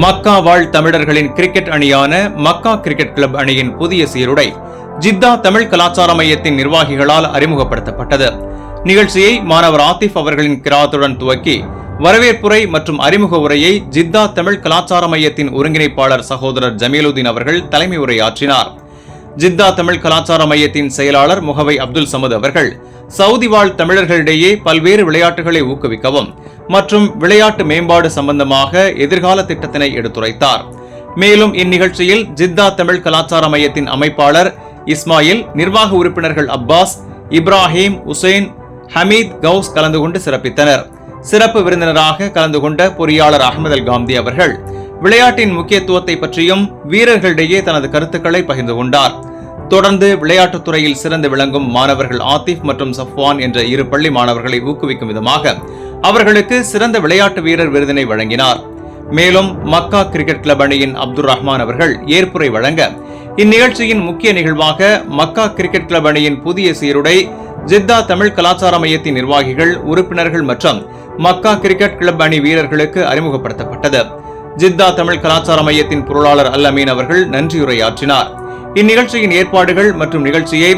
மக்கா வாழ் தமிழர்களின் கிரிக்கெட் அணியான மக்கா கிரிக்கெட் கிளப் அணியின் புதிய சீருடை ஜித்தா தமிழ் கலாச்சார மையத்தின் நிர்வாகிகளால் அறிமுகப்படுத்தப்பட்டது. நிகழ்ச்சியை மாணவர் ஆத்திஃப் அவர்களின் கிராத்துடன் துவக்கி வரவேற்புரை மற்றும் அறிமுக உரையை ஜித்தா தமிழ் கலாச்சார மையத்தின் ஒருங்கிணைப்பாளர் சகோதரர் ஜமீலுதீன் அவர்கள் தலைமை உரையாற்றினார். ஜித்தா தமிழ் கலாச்சார மையத்தின் செயலாளர் முகவை அப்துல் சமது அவர்கள் சவுதி வாழ் தமிழர்களிடையே பல்வேறு விளையாட்டுகளை ஊக்குவிக்கவும் மற்றும் விளையாட்டு மேம்பாடு சம்பந்தமாக எதிர்கால திட்டத்தினை எடுத்துரைத்தார். மேலும் இந்நிகழ்ச்சியில் ஜித்தா தமிழ் கலாச்சார மையத்தின் அமைப்பாளர் இஸ்மாயில் நிர்வாக உறுப்பினர்கள் அப்பாஸ் இப்ராஹிம் உசேன் ஹமீத் கவுஸ் கலந்து கொண்டு சிறப்பித்தனர். சிறப்பு விருந்தினராக கலந்து கொண்ட பொறியாளர் அகமது அல் காந்தி அவர்கள் விளையாட்டின் முக்கியத்துவத்தை பற்றியும் வீரர்களிடையே தனது கருத்துக்களை பகிர்ந்து கொண்டார். தொடர்ந்து விளையாட்டுத் துறையில் சிறந்து விளங்கும் மாணவர்கள் ஆத்திஃப் மற்றும் சஃப்வான் என்ற இரு பள்ளி மாணவர்களை ஊக்குவிக்கும் விதமாக அவர்களுக்கு சிறந்த விளையாட்டு வீரர் விருதினை வழங்கினார். மேலும் மக்கா கிரிக்கெட் கிளப் அணியின் அப்துல் ரஹ்மான் அவர்கள் ஏற்புரை வழங்க இந்நிகழ்ச்சியின் முக்கிய நிகழ்வாக மக்கா கிரிக்கெட் கிளப் அணியின் புதிய சீருடை ஜித்தா தமிழ் கலாச்சார மையத்தின் நிர்வாகிகள் உறுப்பினர்கள் மற்றும் மக்கா கிரிக்கெட் கிளப் அணி வீரர்களுக்கு அறிமுகப்படுத்தப்பட்டது. ஜித்தா தமிழ் கலாச்சார மையத்தின் பொருளாளர் அல்லமீன் அவர்கள் நன்றியுரையாற்றினார். இந்நிகழ்ச்சியின் ஏற்பாடுகள் மற்றும் நிகழ்ச்சியை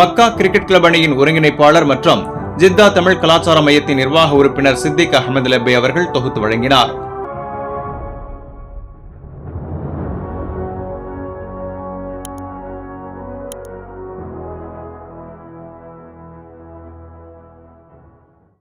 மக்கா கிரிக்கெட் கிளப் அணியின் ஒருங்கிணைப்பாளர் மற்றும் ஜித்தா தமிழ் கலாச்சார மையத்தின் நிர்வாக உறுப்பினர் சித்திக் அகமது லெப்பே அவர்கள் தொகுத்து வழங்கினார்.